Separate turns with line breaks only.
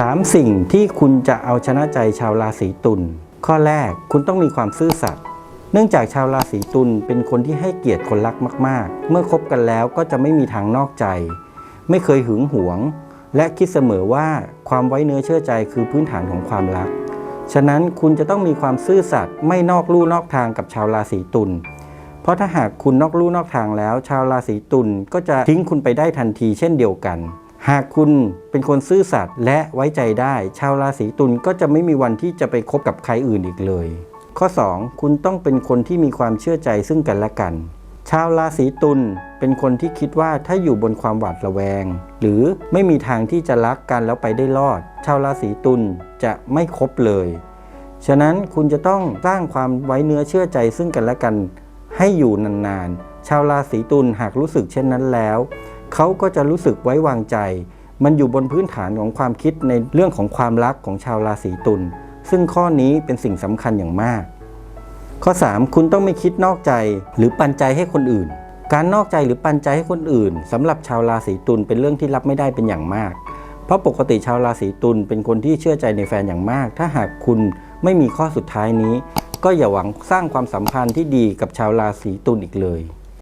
3 สิ่งที่คุณจะเอาชนะใจชาวราศีตุลข้อแรกคุณต้องมีความซื่อสัตย์เนื่องจากชาวราศีตุลเป็นคนที่ให้เกียรติคนรักมาก ๆ เมื่อคบกันแล้วก็จะไม่มีทางนอกใจ ไม่เคยหึงหวง และคิดเสมอว่าความไว้เนื้อเชื่อใจคือพื้นฐานของความรัก ฉะนั้นคุณจะต้องมีความซื่อสัตย์ไม่นอกลู่นอกทางกับชาวราศีตุลเพราะถ้าหากคุณนอกลู่นอกทางแล้ว ชาวราศีตุลก็จะทิ้งคุณไปได้ทันทีเช่นเดียวกัน หากคุณเป็นคนซื่อสัตย์และไว้ใจได้ ชาวราศีตุลก็จะไม่มีวันที่จะไปคบกับใครอื่นอีกเลย ข้อ 2 คุณต้องเป็นคนที่มีความเชื่อใจซึ่งกันและกัน ชาวราศีตุลเป็นคนที่คิดว่าถ้าอยู่บนความหวาดระแวง หรือไม่มีทางที่จะรักกันแล้วไปได้รอด ชาวราศีตุลจะไม่คบเลย ฉะนั้นคุณจะต้องสร้างความไว้เนื้อเชื่อใจซึ่งกันและกัน ให้อยู่นานๆ ชาวราศีตุลหากรู้สึกเช่นนั้นแล้ว เขาก็จะรู้สึกไว้วางใจ มันอยู่บนพื้นฐานของความคิดในเรื่องของความรักของชาวราศีตุลซึ่งข้อนี้เป็นสิ่งสำคัญอย่างมาก ข้อ 3 คุณต้องไม่คิดนอกใจหรือปันใจให้คนอื่น การนอกใจหรือปันใจให้คนอื่นสำหรับชาวราศีตุลเป็นเรื่องที่รับไม่ได้เป็นอย่างมาก เพราะปกติชาวราศีตุลเป็นคนที่เชื่อใจในแฟนอย่างมาก ถ้าหากคุณไม่มีข้อสุดท้ายนี้ ก็อย่าหวังสร้างความสัมพันธ์ที่ดีกับชาวราศีตุลอีกเลย